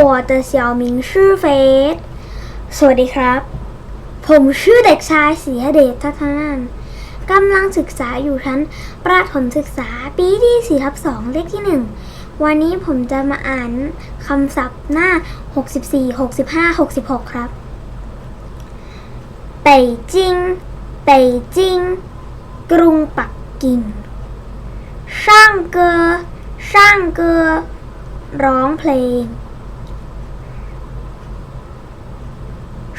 我的小名ชื่อเฟสสวัสดีครับ ผมชื่อเด็กชายศรีหเดชทัศนานกำลังศึกษาอยู่ชั้น ประถมศึกษาปีที่4ทับ2เลขที่ 1 วันนี้ผมจะมาอ่านคำศัพท์หน้า 64 65 66 ครับ เป่ยจิง เป่ยจิง กรุงปักกิ่ง ช่างเกอ ช่างเกอ ร้องเพลง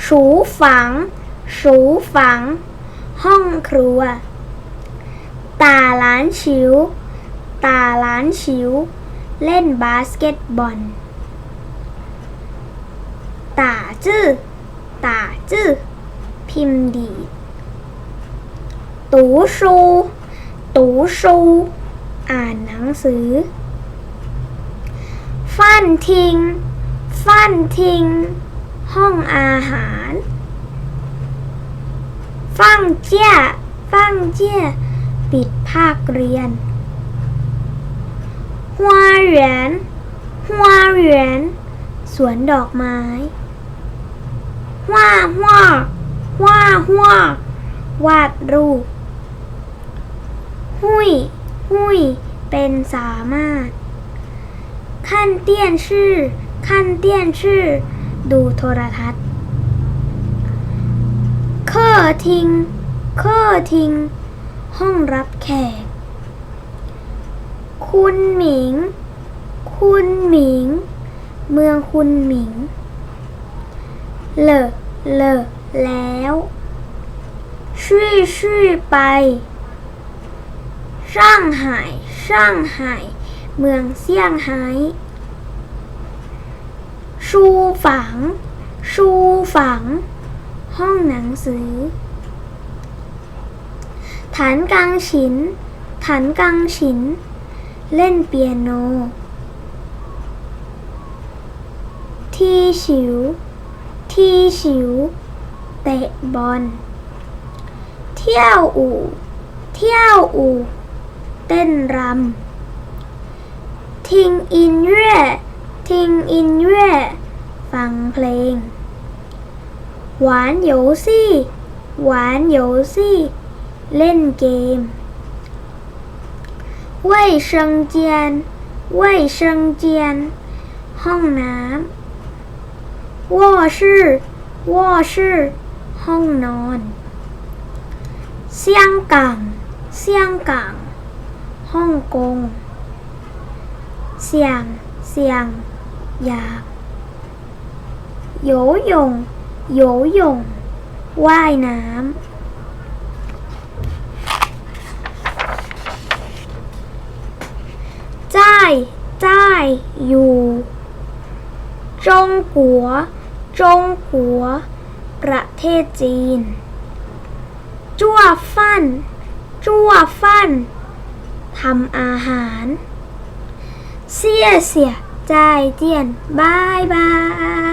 สูฝัง สูฝัง ห้องครัว ตาล้านชิว ตาล้านชิว เล่นบาสเกตบอลตาจื้อตาจื้อพิมพ์ดีตูชูตูชู อ่านหนังสือ ฟันทิ้ง ฟันทิ้ง ห้องอาหาร ฟังเจี้ย ฟังเจี้ย ปิดภาคเรียนหัวเหรียญหัวเหรียญสวนดอกไม้ว่าว่าว่าว่าวาดรูป หุย หุย เป็นสามารถ ขั้นเตี้ยนชื่อ ขั้นเตี้ยนชื่อ ดูโทรทัศน์เคอทิงเคอทิงห้องรับแขก คุณหมิง คุณหมิง เมืองคุณหมิง เลอะเลอะแล้วชื่อชื่อไป ช่างไห่ช่างไห่ เมืองเซี่ยงไฮ้ชูฝัง ชูฝัง ห้องหนังสือ ฐานกังฉิน ฐานกังฉิน เล่นเปียโน ที่ฉิว ที่ฉิว เตะบอล เที่ยวอู่ เที่ยวอู่ เต้นรำ ทิ้งอินเร่ทิ้งอินเร่ฟังเพลง หวานโยซี่วานโยซี่ เล่นเกม卫生间卫生间ห้องน้ำว่อชื่อว่อชื่ห้องนอนเซียงกังเซียงกังฮ่องกง เสียง เสียง อยากโยยงโยยง ว่ายน้ำจ้ายจ้ายอยู่จงกัวจงกัว ประเทศจีน จั่วฟันจั่วฟันทำอาหาร เสียเสียใจเจียนบายบาย